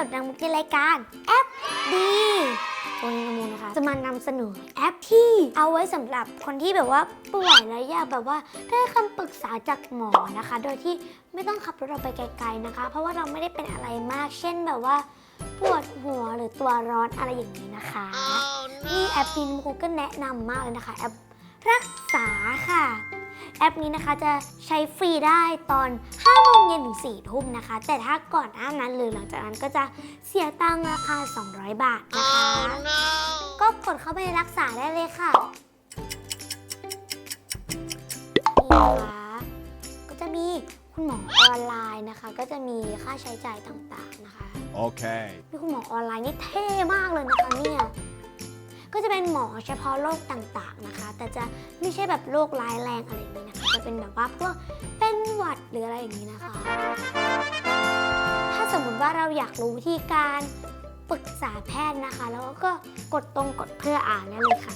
กับนางมุกในรายการแอปดีวันนี้นางมุกนะคะ จะมานำเสนอแอปที่เอาไว้สำหรับคนที่แบบว่าป่วยและอยากแบบว่าได้คำปรึกษาจากหมอนะคะ โดยที่ไม่ต้องขับรถออกไปไกลๆนะคะ เพราะว่าเราไม่ได้เป็นอะไรมาก เช่นแบบว่า ปวดหัวหรือตัวร้อนอะไรอย่างนี้นะคะ นี่แอปนี้นางมุกก็แนะนำมากเลยนะคะ แอปรักษาค่ะ แอปนี้นะคะจะใช้ฟรีได้ตอน5โมงเย็นถึง4ทุ่มนะคะ แต่ถ้าก่อนหน้านั้นหรือหลังจากนั้นก็จะเสียตังค์ราคา 200 บาทนะคะก็กดเข้าไปรักษาได้เลยค่ะนี่นะคะก็จะมีคุณหมอออนไลน์นะคะ ก็จะมีค่าใช้จ่ายต่างๆนะคะ Okay. นี่คุณหมอออนไลน์นี่เท่มากเลยนะคะ เป็นหมอเฉพาะโรคต่างๆนะคะ แต่จะไม่ใช่แบบโรคร้ายแรงอะไรอย่างนี้นะคะ จะเป็นแบบว่าพวกเป็นหวัดหรืออะไรอย่างนี้นะคะ ถ้าสมมติว่าเราอยากรู้วิธีการปรึกษาแพทย์นะคะ แล้วก็กดตรงกดเพื่ออ่านได้เลยค่ะ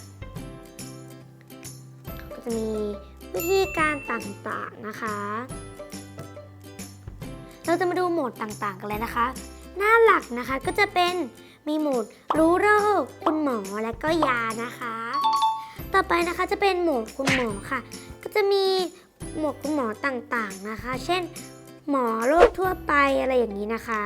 ก็จะมีวิธีการต่างๆนะคะ เราจะมาดูโหมดต่างๆกันเลยนะคะ หน้าหลักนะคะก็จะเป็น มีโหมดรู้โรค คุณหมอและก็ยานะคะ ต่อไปนะคะจะเป็นโหมดคุณหมอค่ะ ก็จะมีโหมดคุณหมอต่างๆนะคะ เช่น หมอโรคทั่วไปอะไรอย่างนี้นะคะ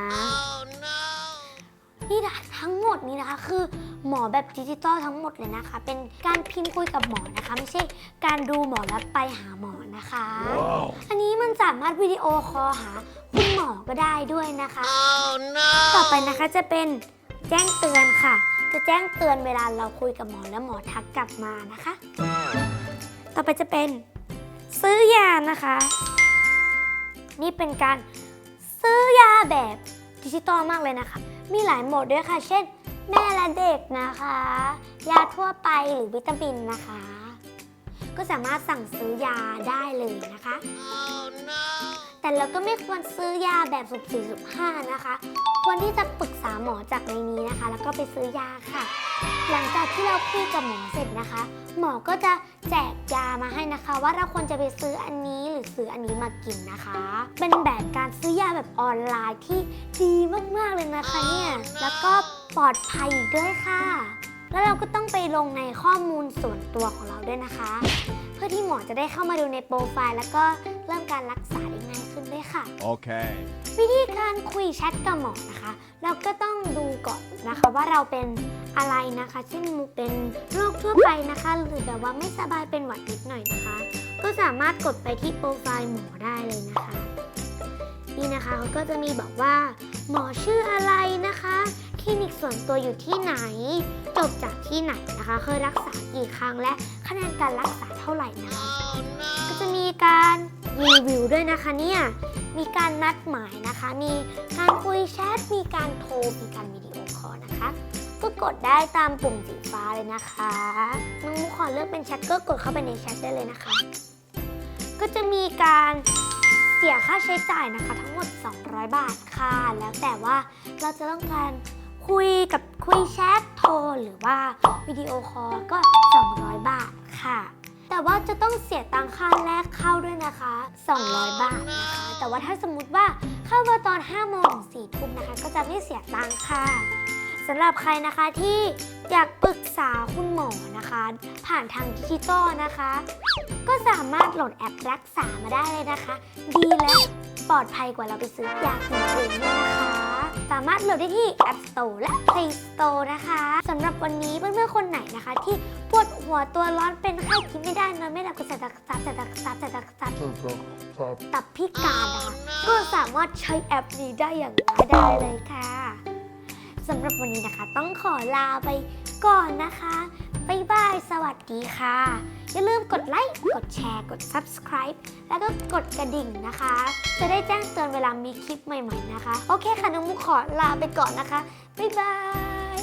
นี่นะทั้งหมดนี้นะคะ คือหมอแบบดิจิตอลทั้งหมดเลยนะคะ เป็นการพิมพ์คุยกับหมอนะคะ ไม่ใช่การดูหมอแล้วไปหาหมอนะคะ Wow. อันนี้มันสามารถวิดีโอคอลหาคุณหมอก็ได้ด้วยนะคะต่อไปนะคะจะเป็น แจ้งเตือนค่ะ จะแจ้งเตือนเวลาเราคุยกับหมอแล้วหมอทักกลับมานะคะ ต่อไปจะเป็นซื้อยานะคะ นี่เป็นการซื้อยาแบบดิจิตอลมากเลยนะคะ มีหลายโหมดด้วยค่ะ เช่น แม่และเด็กนะคะ ยาทั่วไปหรือวิตามินนะคะ ก็สามารถสั่งซื้อยาได้เลยนะคะ แต่เราก็ไม่ควรซื้อยาแบบสุบสี่สุบห้านะคะ ควรที่จะปรึกษาหมอจากในนี้นะคะ แล้วก็ไปซื้อยาค่ะ หลังจากที่เราคุยกับหมอเสร็จนะคะ หมอก็จะแจกยามาให้นะคะ ว่าเราควรจะไปซื้ออันนี้หรือซื้ออันนี้มากินนะคะ เป็นแบบการซื้อยาแบบออนไลน์ที่ดีมากๆเลยนะคะเนี่ยแล้วก็ปลอดภัยอีกด้วยค่ะ แล้วเราก็ต้องไปลงในข้อมูลส่วนตัวของเราด้วยนะคะ เพื่อที่หมอจะได้เข้ามาดูในโปรไฟล์ แล้วก็เริ่มการรักษา ค่ะ Okay. วิธีการคุยแชทกับหมอนะคะ เราก็ต้องดูก่อนนะคะว่าเราเป็นอะไรนะคะเช่นมุกเป็นโรคทั่วไปนะคะ หรือแบบว่าไม่สบายเป็นหวัดนิดหน่อยนะคะ ก็สามารถกดไปที่โปรไฟล์หมอได้เลยนะคะนี่นะคะเขาก็จะมีบอกว่า หมอชื่ออะไรนะคะคลินิกส่วนตัวอยู่ที่ไหน จบจากที่ไหนนะคะ เคยรักษากี่ครั้งและคะแนนการรักษาเท่าไหร่นะคะก็จะมีการรี วิวด้วยนะคะเนี่ย มีการนัดหมายนะคะ มีการคุยแชท มีการโทร มีการวิดีโอคอลนะคะก็กดได้ตามปุ่มสีฟ้าเลยนะคะ น้องมุกขอเลือกเป็นแชทก็กดเข้าไปในแชทได้เลยนะคะ ก็จะมีการเสียค่าใช้จ่ายนะคะ ทั้งหมด 200 บาทค่ะ แล้วแต่ว่าเราจะต้องการคุยกับคุยแชทโทรหรือว่าวิดีโอคอลก็ 200 บาทค่ะ แต่ว่าจะต้องเสียตังค่าแรกเข้าด้วยนะคะ 200 บาทนะคะ แต่ว่าถ้าสมมติว่าเข้ามาตอน 5 โมงถึง4ทุ่มนะคะ ก็จะไม่เสียตังค่ะสำหรับใครนะคะที่อยากปรึกษาคุณหมอนะคะ ผ่านทางดิจิตอลนะคะ ก็สามารถโหลดแอปรักษามาได้เลยนะคะ ดีและปลอดภัยกว่าเราไปซื้อยากินเองนะคะ สามารถโหลดได้ที่ App Store และ Play Store นะคะสำหรับวันนี้เพื่อนๆคนไหนนะคะที่ หัวตัวร้อนเป็นไข้กินไม่ได้นอนไม่หลับกระสับกระส่ายกระสับกระส่ายกระสับกระส่ายตับพิการนะคะก็สามารถใช้แอปนี้ได้อย่างง่ายดายเลยค่ะสำหรับวันนี้นะคะ ต้องขอลาไปก่อนนะคะบ๊ายบาย สวัสดีค่ะ อย่าลืมกดไลค์ กดแชร์ กด subscribe แล้วก็กดกระดิ่งนะคะ จะได้แจ้งเตือนเวลามีคลิปใหม่ๆนะคะ โอเคค่ะน้องมุกขอลาไปก่อนนะคะ บ๊ายบาย